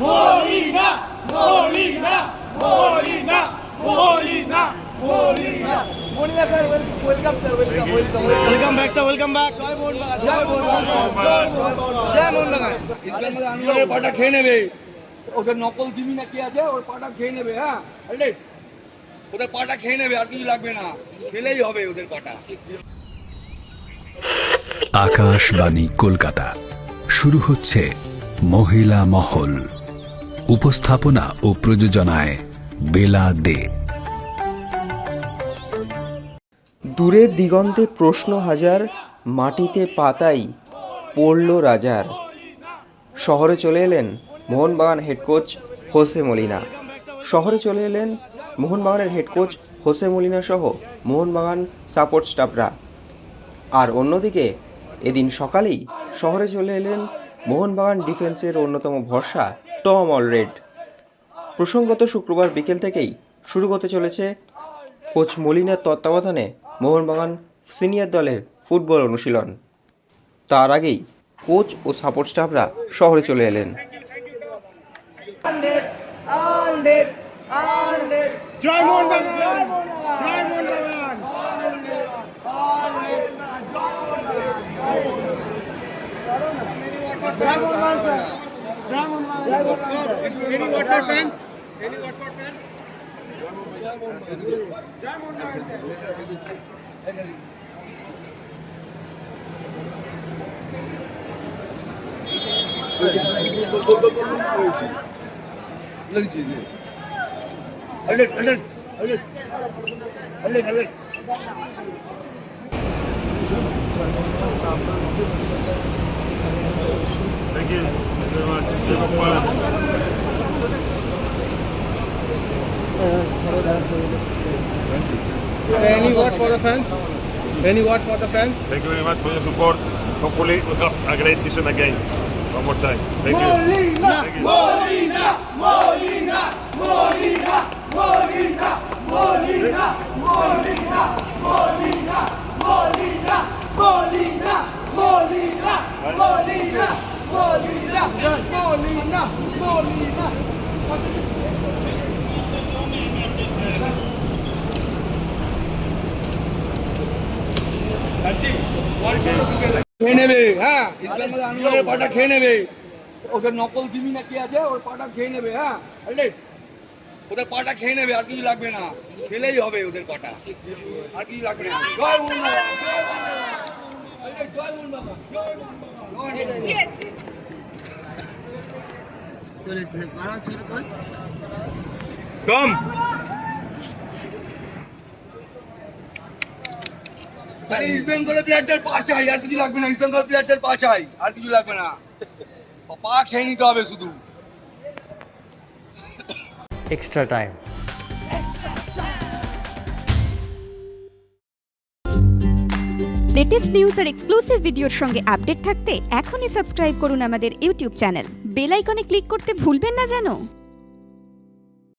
Molina, Molina, Molina, Molina, Molina, Molina. জয় মোহনবাগান জয় মোহনবাগান জয় মোহনবাগান ইসলাম আন্দোলনের পাটা খেয়ে নেবে ওদের নকল দিমি না কি আছে ওর পাটা খেয়ে নেবে হ্যাঁ ওদের পাটা খেয়ে নেবে আর কিছু লাগবে না খেলেই হবে ওদের পাটা আকাশবাণী কলকাতা। শুরু হচ্ছে মহিলা মহল। উপস্থাপনা ও প্রযোজনায় বেলা দে। দূরের দিগন্তে প্রশ্ন হাজার, মাটিতে পাতাই পড়ল রাজার। শহরে চলে এলেন Mohun Bagan head coach Jose Molina. শহরে চলে এলেন মোহনবাগানের হেড কোচ হোসে মলিনা সহ মোহনবাগান সাপোর্ট স্টাফরা আর অন্যদিকে এদিন সকালেই শহরে চলে এলেন মোহনবাগান ডিফেন্সের অন্যতম ভরসা টম অলরেড। প্রসঙ্গত শুক্রবার বিকেল থেকেই শুরু হতে চলেছে কোচ মলিনার তত্ত্বাবধানে মোহনবাগান সিনিয়র দলের ফুটবল অনুশীলন। তার আগেই কোচ ও সাপোর্ট স্টাফরা শহরে চলে এলেন। জয় Mohun Bagan. Dragon Man, sir. Dragon Man. Dragon Man. Any Watford fans? Any Watford fans? Dragon Man, sir. लग चाहिए alert alert alert alert alert staff से Thank you very much. Thank you. Any word for the fans? Any word for the fans? Thank you very much for your support. Hopefully we have a great season again. One more time. Thank Molina, you. Molina, Molina, Molina, Molina, Molina. খেয়ে নেবে হ্যাঁ? ইসলাম আন্দোলনের পাটা খেয়ে নেবে। ওদের নকল দিমি না কি আছে? ওর পাটা খেয়ে নেবে হ্যাঁ? বুঝলি ওদের পাটা খেয়ে নেবে আর কিছু লাগবে না। খেলেই হবে ওদের পাটা। আর কিছু লাগবে না। জয় মোহনবাগান জয় মোহনবাগান জয় মোহনবাগান জয় মোহনবাগান Come. আরে ইস্ট বেঙ্গলের প্লেয়ারদের পা চাই আর কিছু লাগবে না ইস্ট বেঙ্গল প্লেয়ারদের পা চাই আর কিছু লাগবে না। পা খেয়ে নিতে হবে শুধু। Extra time. লেটেস্ট নিউজ আর এক্সক্লুসিভ ভিডিওর সঙ্গে আপডেট থাকতে এখনই সাবস্ক্রাইব করুন আমাদের ইউটিউব চ্যানেল বেল আইকনে ক্লিক করতে ভুলবেন না জানো